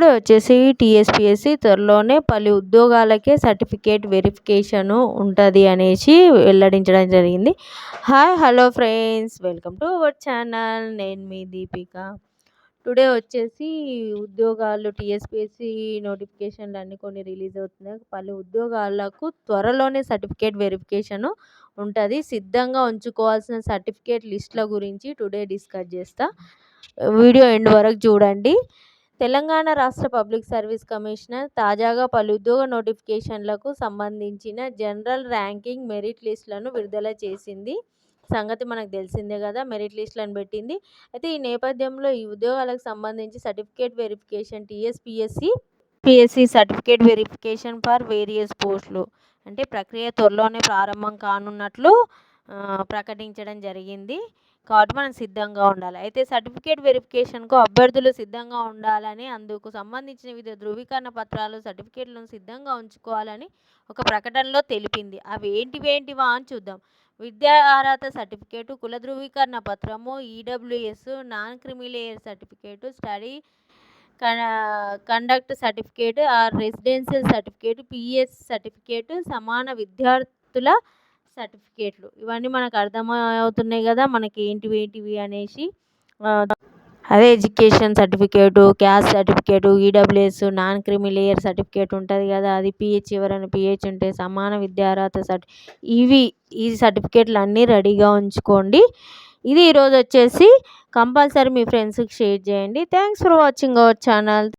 Today వచ్చేసి TSPSC త్వరలోనే పలు ఉద్యోగాలకే సర్టిఫికేట్ వెరిఫికేషను ఉంటుంది అనేసి వెల్లడించడం జరిగింది. Hi hello friends welcome to our channel. నేను మీ దీపిక. టుడే వచ్చేసి ఉద్యోగాలు టీఎస్పిఎస్సి నోటిఫికేషన్లు అన్ని కొన్ని రిలీజ్ అవుతున్నాయి. పలు ఉద్యోగాలకు త్వరలోనే సర్టిఫికేట్ వెరిఫికేషను ఉంటుంది. సిద్ధంగా ఉంచుకోవాల్సిన సర్టిఫికేట్ లిస్టుల గురించి టుడే డిస్కస్ చేస్తా. వీడియో ఎండ్ వరకు చూడండి. తెలంగాణ రాష్ట్ర పబ్లిక్ సర్వీస్ కమిషనర్ తాజాగా పలు ఉద్యోగ నోటిఫికేషన్లకు సంబంధించిన జనరల్ ర్యాంకింగ్ మెరిట్ లిస్టులను విడుదల చేసింది. సంగతి మనకు తెలిసిందే కదా మెరిట్ లిస్టులను పెట్టింది. అయితే ఈ నేపథ్యంలో ఈ ఉద్యోగాలకు సంబంధించి certificate verification TSPSC PSC certificate verification for various పోస్టులు. అంటే ప్రక్రియ త్వరలోనే ప్రారంభం కానున్నట్లు ప్రకటించడం జరిగింది. కాబట్టి మనం సిద్ధంగా ఉండాలి. అయితే సర్టిఫికేట్ వెరిఫికేషన్కు అభ్యర్థులు సిద్ధంగా ఉండాలని అందుకు సంబంధించిన వివిధ ధృవీకరణ పత్రాలు సర్టిఫికేట్లను సిద్ధంగా ఉంచుకోవాలని ఒక ప్రకటనలో తెలిపింది. అవి ఏంటివి ఏంటివా అని చూద్దాం. విద్యా అర్హత సర్టిఫికేటు కుల ధృవీకరణ పత్రము EWS non creamy layer certificate study conduct certificate or residential certificate PS certificate సమాన విద్యార్థుల సర్టిఫికేట్లు. ఇవన్నీ మనకు అర్థమవుతున్నాయి కదా మనకి ఏంటివి ఏంటివి అనేసి. అదే education certificate caste certificate EWS non creamy layer certificate ఉంటుంది కదా అది పిహెచ్ ఎవరైనా పిహెచ్ ఉంటే సమాన విద్యార్హత సర్టి ఇవి ఈ సర్టిఫికేట్లు అన్నీ రెడీగా ఉంచుకోండి. ఇది ఈరోజు వచ్చేసి కంపల్సరీ మీ ఫ్రెండ్స్కి షేర్ చేయండి. Thanks for watching our channel.